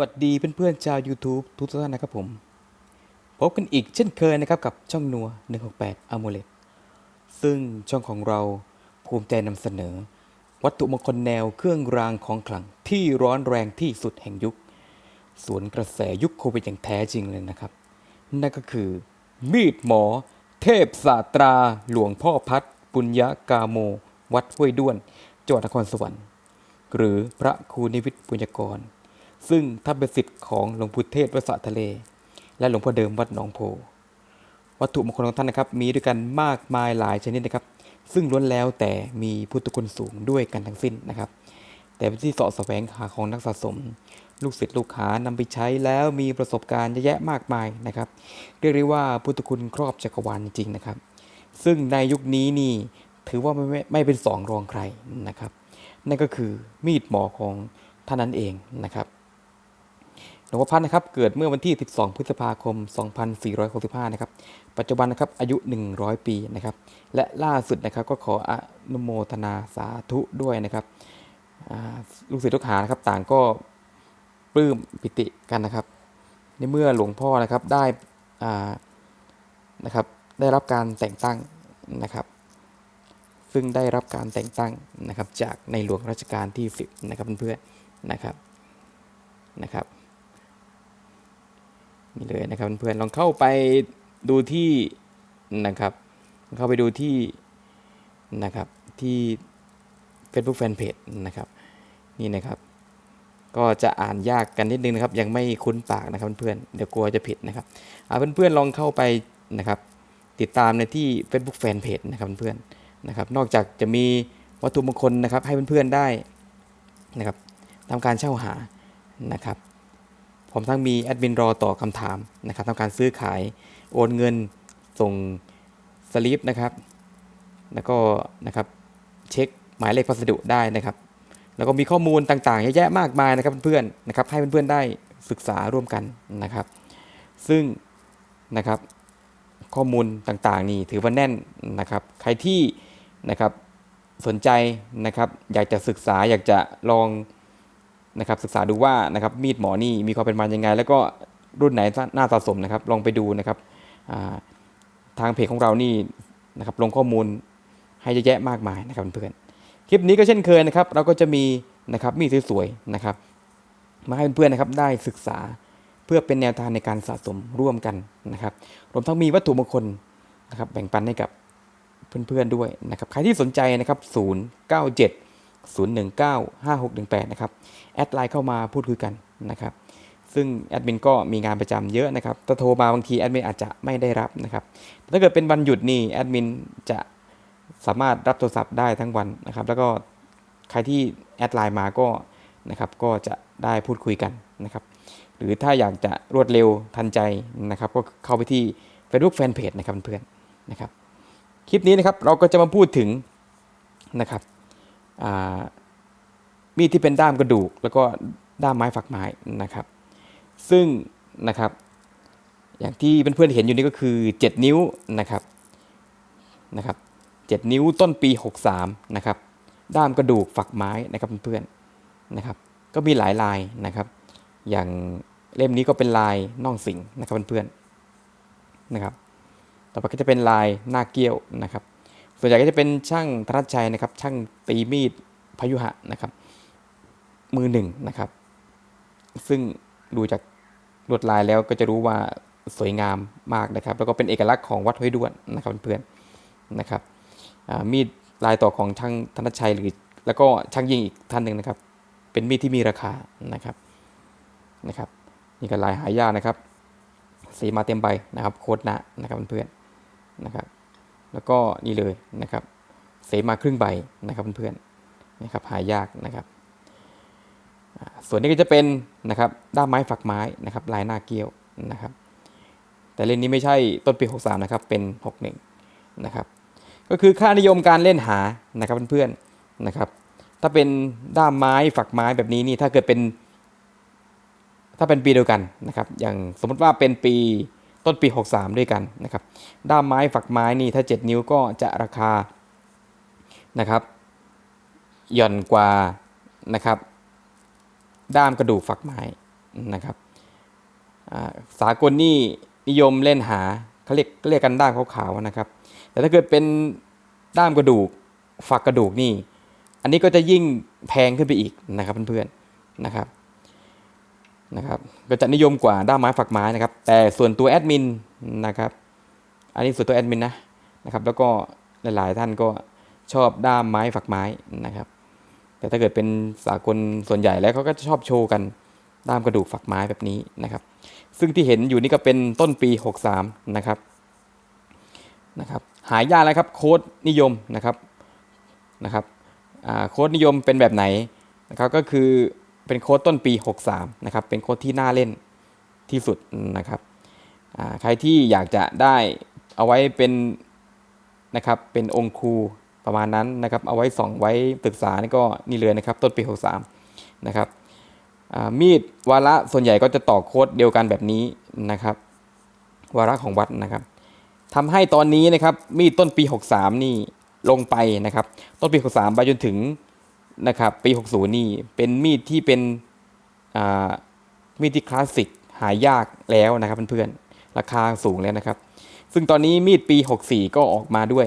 วัสดีเพื่อนๆชาว YouTube ทุกท่านนะครับผม พบกันอีกเช่นเคยนะครับกับช่องนัว 168 a m o l e t ซึ่งช่องของเราภูมิใจนำเสนอ วัตถุมงคลแนวเครื่องรางของขลังที่ร้อนแรงที่สุดแห่งยุค สวนกระแสยุคโควิดอย่างแท้จริงเลยนะครับ นั่นก็คือ มีดหมอ เทพศาสตราหลวงพ่อพัดปุญญากาโม วัดห้วยด้วนจังหวัดนครสวรรค์ หรือพระครูนิวิทย์ปุญญกร ซึ่งถ้าเป็นสิทธิ์ของหลวงปู่เทศวัดสะทะเล และหลวงพ่อเดิมวัดหนองโพ วัตถุมงคลของท่านนะครับ มีด้วยกันมากมายหลายชนิดนะครับ ซึ่งล้วนแล้วแต่มีพุทธคุณสูงด้วยกันทั้งสิ้นนะครับ แต่เป็นที่เสาะแสวงหาของนักสะสม ลูกศิษย์ลูกหานำไปใช้แล้วมีประสบการณ์เยอะแยะมากมายนะครับ เรียกได้ว่าพุทธคุณครอบจักรวาลจริงๆนะครับ ซึ่งในยุคนี้นี่ถือว่าไม่ไม่เป็นสองรองใครนะครับ นั่นก็คือมีดหมอของท่านนั้นเองนะครับ ลวงพ่อพัดนะครับ เกิดเมื่อวันที่ 12 พฤษภาคม 2465 นะครับ ปัจจุบันนะครับ อายุ 100 ปีนะครับ และล่าสุดนะครับ ก็ขออนุโมทนาสาธุด้วยนะครับลูกศิษย์ลูกหานะครับ ต่างก็ปลื้มปิติกันนะครับ ในเมื่อหลวงพ่อนะครับ ได้นะครับ ได้รับการแต่งตั้งนะครับ ซึ่งได้รับการแต่งตั้งนะครับ จากในหลวงรัชกาลที่ 10 นะครับเพื่อนๆ นะครับ นะครับ นี่เลยนะครับเพื่อนๆลองเข้าไปดูที่นะครับ เข้าไปดูที่นะครับที่ Facebook Fanpage นะครับนี่นะครับ ก็จะอ่านยากกันนิดนึงนะครับ ยังไม่คุ้นปากนะครับเพื่อนๆเดี๋ยวกลัวจะผิดนะครับเอาเพื่อนๆลองเข้าไปนะครับ ติดตามในที่ Facebook Fanpage นะครับเพื่อนๆนะครับ นอกจากจะมีวัตถุมงคลนะครับ ให้เพื่อนๆได้นะครับทำการเช่าหานะครับ ผมทั้งมีแอดมินรอตอบคำถามนะครับทำการซื้อขายโอนเงินส่งสลิปนะครับ แล้วก็นะครับเช็คหมายเลขพัสดุได้นะครับ แล้วก็มีข้อมูลต่างๆเยอะแยะมากมายนะครับเพื่อนๆนะครับให้เพื่อนๆได้ศึกษาร่วมกันนะครับ ซึ่งนะครับข้อมูลต่างๆ นี่ถือว่าแน่นนะครับ ใครที่นะครับสนใจนะครับ อยากจะศึกษาอยากจะลอง นะครับศึกษาดูว่านะครับมีดหมอนี่มีความเป็นมายังไง แล้วก็รุ่นไหนน่าสะสมนะครับ ลองไปดูนะครับาทางเพจของเรานี่นะครับลงข้อมูลให้เยอะแยะมากมายนะครับเพื่อนคลิปนี้ก็เช่นเคยนะครับ เราก็จะมีนะครับมีดสวยๆนะครับ มาให้เพื่อนๆนะครับได้ศึกษาเพื่อเป็นแนวทางในการสะสมร่วมกันนะครับรวมทั้งมีวัตถุมงคลนะครับแบ่งปันให้กับเพื่อนๆด้วยนะครับใครที่สนใจนะครับ 097 019 5618 นะครับ แอดไลน์เข้ามาพูดคุยกันนะครับ ซึ่งแอดมินก็มีงานประจำเยอะนะครับถ้าโทรมาบางทีแอดมินอาจจะไม่ได้รับนะครับ ถ้าเกิดเป็นวันหยุดนี่แอดมินจะสามารถรับโทรศัพท์ได้ทั้งวันนะครับ แล้วก็ใครที่แอดไลน์มาก็นะครับ ก็จะได้พูดคุยกันนะครับ หรือถ้าอยากจะรวดเร็วทันใจนะครับ ก็เข้าไปที่ Facebook Fanpage นะครับเพื่อนๆนะครับ คลิปนี้นะครับเราก็จะมาพูดถึงนะครับ มีดที่เป็นด้ามกระดูก แล้วก็ด้ามไม้ฝักไม้นะครับ ซึ่งนะครับ อย่างที่เพื่อนๆเห็นอยู่นี่ก็คือ 7 นิ้วนะครับนะครับ 7 นิ้วต้นปี 63นะครับ ด้ามกระดูกฝักไม้นะครับเพื่อนๆนะครับ ก็มีหลายลายนะครับ อย่างเล่มนี้ก็เป็นลายน่องสิงนะครับเพื่อนๆนะครับ ต่อไปก็จะเป็นลายหน้าเกี้ยวนะครับ ส่วนใหญ่ก็จะเป็นช่างธนชัยนะครับ ช่างตีมีดพยุหะนะครับ มือหนึ่งนะครับ ซึ่งดูจากลวดลายแล้วก็จะรู้ว่าสวยงามมากนะครับ แล้วก็เป็นเอกลักษณ์ของวัดห้วยด้วนนะครับเพื่อนๆนะครับมีดลายต่อของช่างธนชัยหรือแล้วก็ช่างยิงอีกท่านหนึ่งนะครับ เป็นมีดที่มีราคานะครับนะครับนี่ก็ลายหายากนะครับ สีมาเต็มใบนะครับ โคตรหนะนะครับเพื่อนๆนะครับ แล้วก็นี่เลยนะครับ เสมาครึ่งใบนะครับเพื่อนๆนะครับหายากนะครับส่วนนี้ก็จะเป็นนะครับด้ามไม้ฝักไม้นะครับลายหน้าเกี้ยวนะครับ แต่เล่นนี้ไม่ใช่ต้นปี 63 นะครับเป็น 61 นะครับ ก็คือค่านิยมการเล่นหานะครับเพื่อนๆนะครับ ถ้าเป็นด้ามไม้ฝักไม้แบบนี้นี่ถ้าเกิดเป็น ถ้าเป็นปีเดียวกันนะครับ อย่างสมมติว่าเป็นปี ต้นปี 63 ด้วยกันนะครับด้ามไม้ฝักไม้นี่ถ้า 7 นิ้วก็จะราคานะครับหย่อนกว่านะครับด้ามกระดูกฝักไม้นะครับสากลนี่นิยมเล่นหาเขาเรียกเรียกกันด้ามขาวๆนะครับ แต่ถ้าเกิดเป็นด้ามกระดูกฝักกระดูกนี่ อันนี้ก็จะยิ่งแพงขึ้นไปอีกนะครับเพื่อนๆนะครับ นะครับก็จะนิยมกว่าด้ามไม้ฝักไม้นะครับ แต่ส่วนตัวแอดมินนะครับ อันนี้ส่วนตัวแอดมินนะนะครับ แล้วก็หลาย ๆ ท่านก็ชอบด้ามไม้ฝักไม้นะครับ แต่ถ้าเกิดเป็นสากลส่วนใหญ่แล้วเขาก็จะชอบโชว์กันด้ามกระดูกฝักไม้แบบนี้นะครับ ซึ่งที่เห็นอยู่นี่ก็เป็นต้นปี 63 นะครับนะครับ หายากแล้วครับโค้ดนิยมนะครับนะครับโค้ดนิยมเป็นแบบไหนนะครับก็คือ เป็นโค้ดต้นปี 63 นะครับ เป็นโค้ดที่น่าเล่นที่สุดนะครับ ใครที่อยากจะได้เอาไว้เป็นนะครับ เป็นองค์ครูประมาณนั้นนะครับ เอาไว้ส่องไว้ปรึกษานี่ก็นี่เลยนะครับ ต้นปี 63 นะครับ มีดวาระส่วนใหญ่ก็จะต่อโค้ดเดียวกันแบบนี้นะครับ วาระของวัดนะครับทำให้ตอนนี้นะครับมีดต้นปี 63 นี่ลงไปนะครับ ต้นปี 63 ไปจนถึง นะครับปี 60 นี่เป็นมีดที่เป็นมีดที่คลาสสิกหายากแล้วนะครับเพื่อนๆราคาสูงแล้วนะครับ ซึ่งตอนนี้มีดปี 64 ก็ออกมาด้วย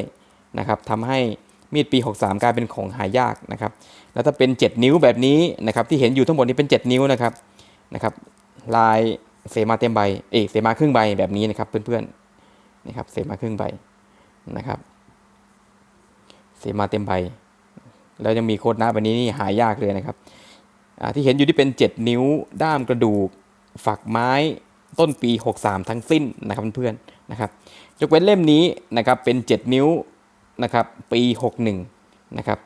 นะครับทำให้มีดปี 63 กลายเป็นของหายากนะครับ แล้วถ้าเป็น 7 นิ้วแบบนี้นะครับที่เห็นอยู่ทั้งหมดนี้เป็น 7 นิ้วนะครับนะครับ ลายเสมาเต็มใบ เอกเสมาครึ่งใบแบบนี้นะครับเพื่อนๆนี่ครับเสมาครึ่งใบนะครับ เสมาเต็มใบ แล้วยังมีโคดหน้าแบบนี้นี่หายากเลยนะครับที่เห็นอยู่ที่เป็น 7 นิ้วด้ามกระดูกฝักไม้ต้นปี 63 ทั้งสิ้นนะครับเพื่อนๆนะครับยกเว้นเล่มนี้นะครับเป็น 7 นิ้วนะครับปี 61นะครับ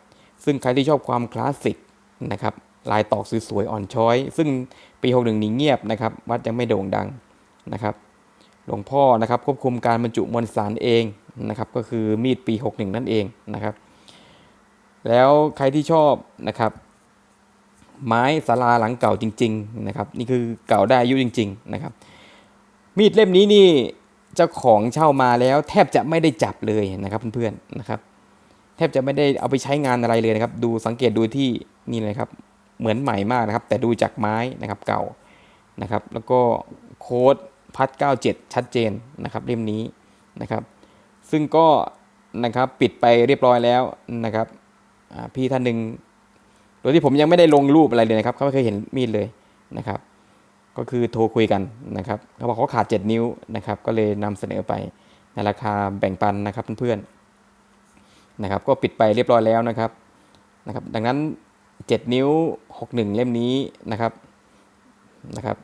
ซึ่งใครที่ชอบความคลาสสิกนะครับลายตอกสวยๆอ่อนช้อย ซึ่งปี 61 นี้เงียบนะครับวัดยังไม่โด่งดังนะครับหลวงพ่อนะครับควบคุมการบรรจุมวลสารเองนะครับก็คือมีดปี 61 นั่นเองนะครับ แล้วใครที่ชอบนะครับ ไม้สาราหลังเก่าจริง ๆ นะครับ นี่คือเก่าได้อายุจริง ๆ นะครับ มีดเล่มนี้นี่เจ้าของเช่ามาแล้ว แทบจะไม่ได้จับเลยนะครับเพื่อนๆนะครับ แทบจะไม่ได้เอาไปใช้งานอะไรเลยนะครับ ดูสังเกตดูที่นี่เลยครับ เหมือนใหม่มากนะครับ แต่ดูจากไม้นะครับเก่านะครับ แล้วก็โค้ดพัด97 ชัดเจนนะครับเล่มนี้นะครับ ซึ่งก็นะครับปิดไปเรียบร้อยแล้วนะครับ พี่ท่านหนึ่งโดยที่ผมยังไม่ได้ลงรูปอะไรเลยนะครับเขาไม่เคยเห็นมีดเลยนะครับ ก็คือโทรคุยกันนะครับเขาบอกเขาขาด 7 นิ้วนะครับ ก็เลยนำเสนอไปในราคาแบ่งปันนะครับเพื่อนๆนะครับ ก็ปิดไปเรียบร้อยแล้วนะครับนะครับ ดังนั้น 7 นิ้ว 61 เล่มนี้นะครับนะครับ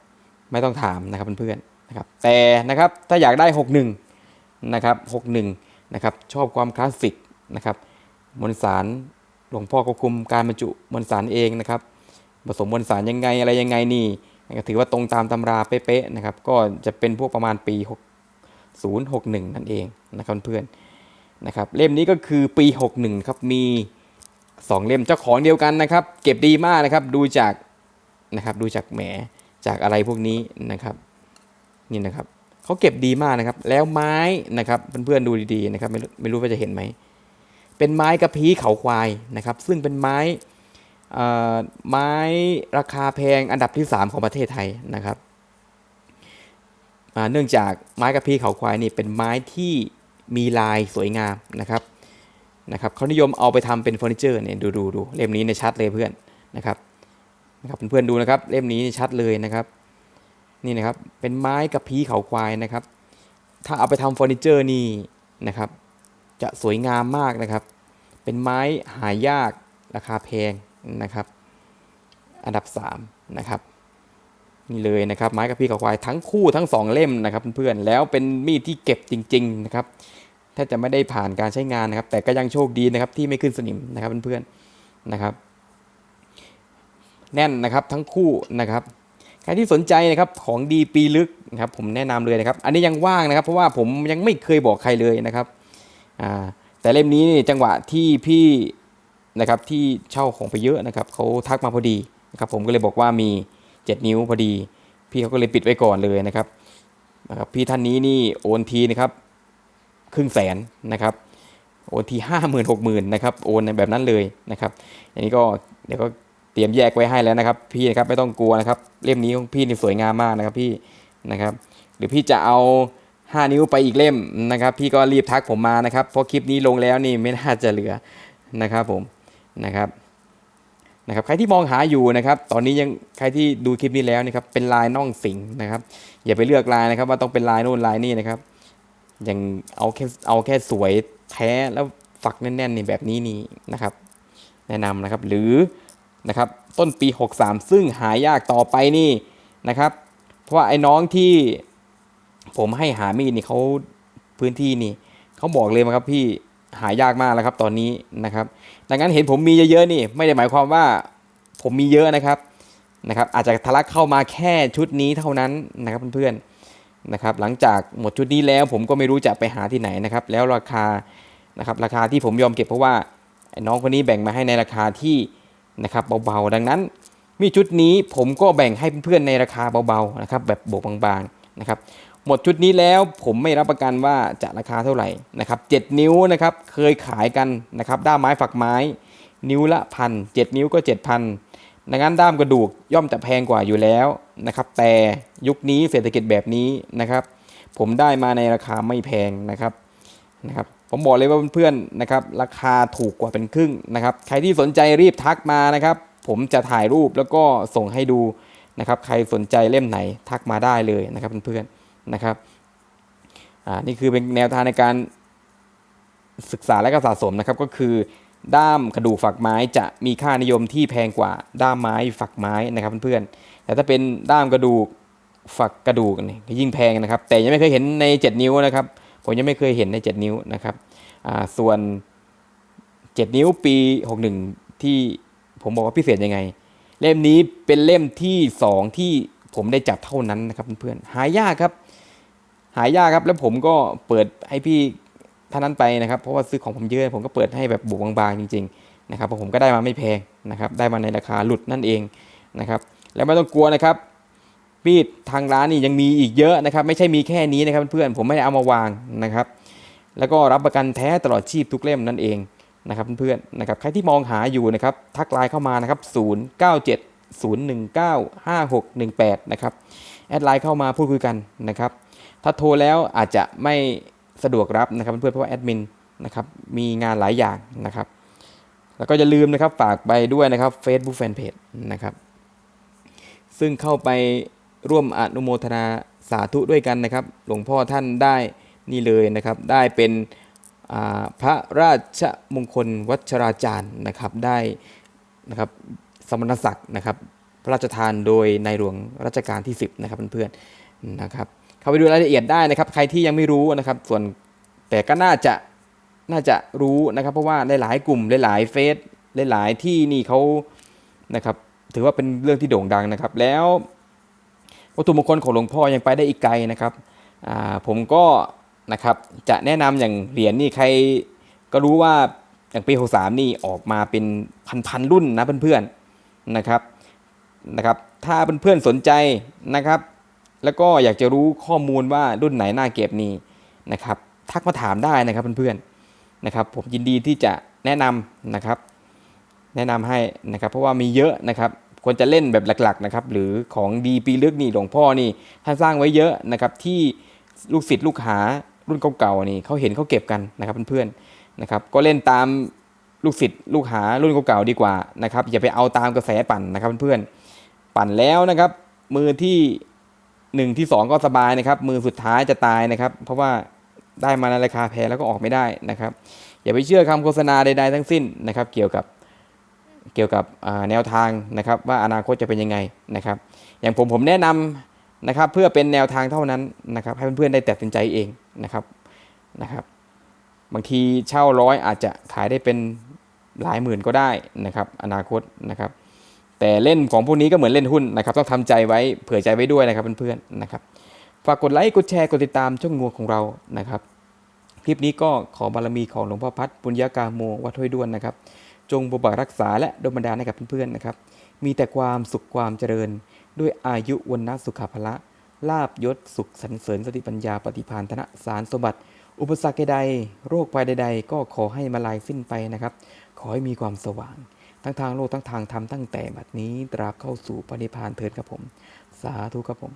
ไม่ต้องถามนะครับเพื่อนๆนะครับ แต่นะครับถ้าอยากได้ 61นะครับ61นะครับ ชอบความคลาสสิกนะครับมวลสาร หลวงพ่อควบคุมการบรรจุมวลสารเองนะครับ ผสมมวลสารยังไงอะไรยังไงนี่ก็ถือว่าตรงตามตำราเป๊ะๆนะครับ ก็จะเป็นพวกประมาณปี 6061 นั่นเองนะครับเพื่อนๆนะครับเล่มนี้ก็คือปี 61 ครับมี 2 เล่มเจ้าของเดียวกันนะครับ เก็บดีมากนะครับดูจากนะครับดูจากแหมจากอะไรพวกนี้นะครับนี่นะครับเขาเก็บดีมากนะครับ แล้วไม้นะครับเพื่อนๆดูดีๆนะครับไม่รู้ไม่รู้ว่าจะเห็นไหม เป็นไม้กระพี้เขาควายนะครับ ซึ่งเป็นไม้ไม้ราคาแพงอันดับที่ 3 ของประเทศไทยนะครับเนื่องจากไม้กระพี้เขาควายนี่เป็นไม้ที่มีลายสวยงามนะครับนะครับเขานิยมเอาไปทำเป็นเฟอร์นิเจอร์เนี่ยดูดูดูเล่มนี้เนี่ยชัดเลยเพื่อนนะครับนะครับเพื่อนๆดูนะครับเล่มนี้ชัดเลยนะครับ นี่นะครับเป็นไม้กระพี้เขาควายนะครับ ถ้าเอาไปทำเฟอร์นิเจอร์นี่นะครับ จะสวยงามมากนะครับ เป็นไม้หายากราคาแพงนะครับ อันดับ 3 นะครับนี่เลยนะครับ ไม้กระพี้เขาควายทั้งคู่ทั้ง 2 เล่มนะครับเพื่อนๆแล้วเป็นมีดที่เก็บจริง ๆ นะครับถ้าจะไม่ได้ผ่านการใช้งานนะครับ แต่ก็ยังโชคดีนะครับที่ไม่ขึ้นสนิมนะครับเพื่อนๆนะครับ แน่นนะครับทั้งคู่นะครับใครที่สนใจนะครับของดีปีลึกนะครับผมแนะนำเลยนะครับ อันนี้ยังว่างนะครับ เพราะว่าผมยังไม่เคยบอกใครเลยนะครับ อ่าแต่เล่มนี้นี่จังหวะที่พี่นะครับที่เช่าของไปเยอะนะครับเขาทักมาพอดีนะครับผมก็เลยบอกว่ามี 7 นิ้วพอดี พี่เขาก็เลยปิดไว้ก่อนเลยนะครับนะครับพี่ท่านนี้นี่โอนทีนะครับครึ่งแสนนะครับโอนทีห้าหมื่นหกหมื่นนะครับโอนแบบนั้นเลยนะครับอันนี้ก็เดี๋ยวก็เตรียมแยกไว้ให้แล้วนะครับพี่นะครับไม่ต้องกลัวนะครับเล่มนี้ของพี่นี่สวยงามมากนะครับพี่นะครับหรือพี่จะเอา 5 นิ้วไปอีกเล่มนะครับ พี่ก็รีบทักผมมานะครับ เพราะคลิปนี้ลงแล้วนี่ไม่น่าจะเหลือนะครับผมนะครับนะครับใครที่มองหาอยู่นะครับ ตอนนี้ยังใครที่ดูคลิปนี้แล้วนะครับเป็นลายน่องสิงนะครับ อย่าไปเลือกลายนะครับ ว่าต้องเป็นลายโน่นลายนี่นะครับอย่างเอาแค่เอาแค่สวยแท้แล้วฝักแน่นๆนี่แบบนี้นี่นะครับ แนะนำนะครับหรือนะครับต้นปี 63 ซึ่งหายากต่อไปนี่นะครับ เพราะว่าไอ้น้องที่ ผมให้หามีดนี่เขาพื้นที่นี่เขาบอกเลยนะครับพี่หายากมากแล้วครับตอนนี้นะครับ ดังนั้นเห็นผมมีเยอะๆนี่ ไม่ได้หมายความว่าผมมีเยอะนะครับนะครับอาจจะทะลักเข้ามาแค่ชุดนี้เท่านั้นนะครับเพื่อนๆนะครับหลังจากหมดชุดนี้แล้วผมก็ไม่รู้จะไปหาที่ไหนนะครับ แล้วราคานะครับราคาที่ผมยอมเก็บเพราะว่าน้องคนนี้แบ่งมาให้ในราคาที่นะครับเบาๆ ดังนั้น มีชุดนี้ผมก็แบ่งให้เพื่อนๆในราคาเบาๆนะครับแบบโบกบางๆนะครับ หมดชุดนี้แล้วผมไม่รับประกันว่าจะราคาเท่าไหร่นะครับ7นิ้วนะครับเคยขายกันนะครับด้ามไม้ฝักไม้ นิ้วละพันเนิ้วก็ 7,000ดังนั้นด้ามกระดูกย่อมจะแพงกว่าอยู่แล้วนะครับแต่ยุคนี้เศรษฐกิจแบบนี้นะครับ ผมได้มาในราคาไม่แพงนะครับนะครับผมบอกเลยว่าเพื่อนๆนะครับราคาถูกกว่าเป็นครึ่งนะครับใครที่สนใจรีบทักมานะครับ ผมจะถ่ายรูปแล้วก็ส่งให้ดูนะครับใครสนใจเล่มไหนทักมาได้เลยนะครับเพื่อนๆ นะครับอ่านี่คือเป็นแนวทางในการศึกษาและก็สะสมนะครับก็คือ ด้ามกระดูกฝักไม้จะมีค่านิยมที่แพงกว่าด้ามไม้ฝักไม้นะครับเพื่อนๆแต่ถ้าเป็นด้ามกระดูกฝักกระดูกนี่ยิ่งแพงนะครับ แต่ยังไม่เคยเห็นใน 7 นิ้วนะครับ ผมยังไม่เคยเห็นใน 7 นิ้วนะครับอ่าส่วน 7 นิ้วปี 61 ที่ผมบอกว่าพิเศษยังไง เล่มนี้เป็นเล่มที่ 2 ที่ผมได้จับเท่านั้นนะครับเพื่อนๆหายากครับ หายากครับ แล้วผมก็เปิดให้พี่ท่านนั้นไปนะครับ เพราะว่าซื้อของผมเยอะผมก็เปิดให้แบบบุกบางๆจริงๆนะครับเพราะผมก็ได้มาไม่แพงนะครับ ได้มาในราคาหลุดนั่นเองนะครับ แล้วไม่ต้องกลัวนะครับมีดทางร้านนี่ยังมีอีกเยอะนะครับ ไม่ใช่มีแค่นี้นะครับเพื่อนผมไม่ได้เอามาวางนะครับ แล้วก็รับประกันแท้ตลอดชีพทุกเล่มนั่นเองนะครับเพื่อนๆนะครับใครที่มองหาอยู่นะครับทักไลน์เข้ามานะครับ 097 019 5618 นะครับแอดไลน์เข้ามาพูดคุยกันนะครับ ถ้าโทรแล้วอาจจะไม่สะดวกรับนะครับเพื่อนเพราะว่าแอดมินนะครับมีงานหลายอย่างนะครับ แล้วก็อย่าลืมนะครับฝากไปด้วยนะครับ Facebook Fanpage นะครับ ซึ่งเข้าไปร่วมอนุโมทนาสาธุด้วยกันนะครับ หลวงพ่อท่านได้นี่เลยนะครับ ได้เป็นพระราชมงคลวัชราจารย์นะครับได้นะครับสมณศักดิ์นะครับ พระราชทานโดยในหลวงรัชกาลที่ 10 นะครับเพื่อนๆนะครับ เข้าไปดูรายละเอียดได้นะครับ ใครที่ยังไม่รู้นะครับ ส่วนแต่ก็น่าจะน่าจะรู้นะครับ เพราะว่าหลายๆกลุ่มหลายๆเฟซหลายๆที่นี่เขานะครับ ถือว่าเป็นเรื่องที่โด่งดังนะครับ แล้ววัตถุมงคลของหลวงพ่อยังไปได้อีกไกลนะครับผมก็นะครับจะแนะนำอย่างเหรียญนี่ใครก็รู้ว่าอย่างปี 63 นี่ออกมาเป็นพันๆรุ่นนะเพื่อนๆนะครับนะครับ ถ้าเพื่อนๆสนใจนะครับ แล้วก็อยากจะรู้ข้อมูลว่ารุ่นไหนน่าเก็บนี่นะครับทักมาถามได้นะครับเพื่อนๆนะครับผมยินดีที่จะแนะนำนะครับ แนะนำให้นะครับ เพราะว่ามีเยอะนะครับควรจะเล่นแบบหลักๆนะครับหรือของดีปีลึกนี่หลวงพ่อนี่ท่านสร้างไว้เยอะนะครับที่ลูกศิษย์ลูกหารุ่นเก่าๆนี่เขาเห็นเขาเก็บกันนะครับเพื่อนๆนะครับก็เล่นตามลูกศิษย์ลูกหารุ่นเก่าๆดีกว่านะครับอย่าไปเอาตามกระแสปั่นนะครับเพื่อนๆปั่นแล้วนะครับมือที่ หนึ่งที่สองก็สบายนะครับ มือสุดท้ายจะตายนะครับ เพราะว่าได้มาในราคาแพงแล้วก็ออกไม่ได้นะครับ อย่าไปเชื่อคำโฆษณาใดๆทั้งสิ้นนะครับ เกี่ยวกับเกี่ยวกับแนวทางนะครับ ว่าอนาคตจะเป็นยังไงนะครับ อย่างผมผมแนะนำนะครับ เพื่อเป็นแนวทางเท่านั้นนะครับ ให้เพื่อนๆได้ตัดสินใจเองนะครับนะครับ บางทีเช่าร้อยอาจจะขายได้เป็นหลายหมื่นก็ได้นะครับ อนาคตนะครับ แต่เล่นของพวกนี้ก็เหมือนเล่นหุ้นนะครับต้องทำใจไว้เผื่อใจไว้ด้วยนะครับเพื่อนๆนะครับฝากกดไลค์กดแชร์กดติดตามช่องงัวของเรานะครับคลิปนี้ก็ขอบารมีของหลวงพ่อพัดปุญญากาโมวัดห้วยด้วนนะครับ จงปกปักรักษาและดลบันดาลให้กับเพื่อนๆนะครับ มีแต่ความสุขความเจริญ ด้วยอายุวันนะสุขภละลาบยศสุขสรรเสริญสติปัญญาปฏิภาณธนสารสมบัติ อุปสรรคใดโรคภัยใด ๆ ก็ขอให้มาลายสิ้นไปนะครับ ขอให้มีความสว่าง ทั้งทางโลกทั้งทางธรรมตั้งแต่บัดนี้ตราบเข้าสู่ปณิพพานเถิดครับผม สาธุครับผม